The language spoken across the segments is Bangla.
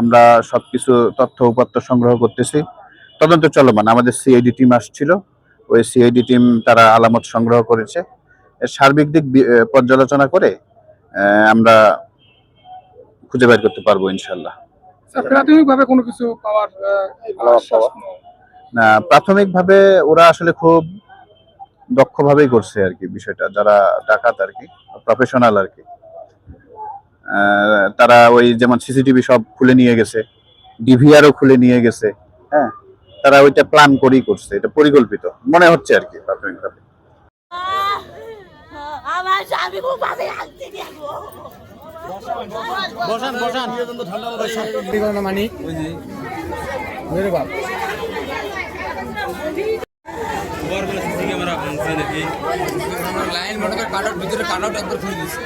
আমরা সবকিছু তথ্য উপাত্ত সংগ্রহ করতেছি। তদন্ত চলমান আমাদের সিআইডি টিম আসছিল। ওই সিআইডি টিম তারা আলামত সংগ্রহ করেছে। সার্বিক দিক পর্যালোচনা করে আমরা খুঁজে বের করতে পারব ইনশাল্লাহ প্রাথমিকভাবে কোনো কিছু পাওয়ার না প্রাথমিকভাবে ওরা আসলে খুব দক্ষভাবেই করছে আর কি বিষয়টা যারা ডাকাত আর কি প্রফেশনাল আর কি। তারা ওই যেমন সিসিটিভি সব খুলে নিয়ে গেছে ডিভিআরও খুলে নিয়ে গেছে হ্যাঁ? তারা ওইটা প্ল্যান করেই করছে এটা পরিকল্পিত মনে হচ্ছে আর কি প্রাথমিকভাবে। আমার স্বামী খুব দেখব বসান বসান। ঠিকানা মানিক মেরে বাপ লাইন মনে করে কাট ভিতরে কাট আউট একবার খুলে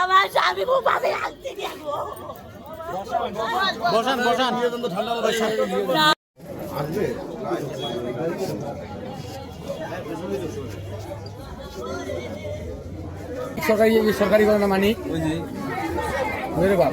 আমার স্বামী খুব ভাবে আসতে দেখব বসান বসান। সরকারি সরকারি কোনো মানিক মেরে বাপ।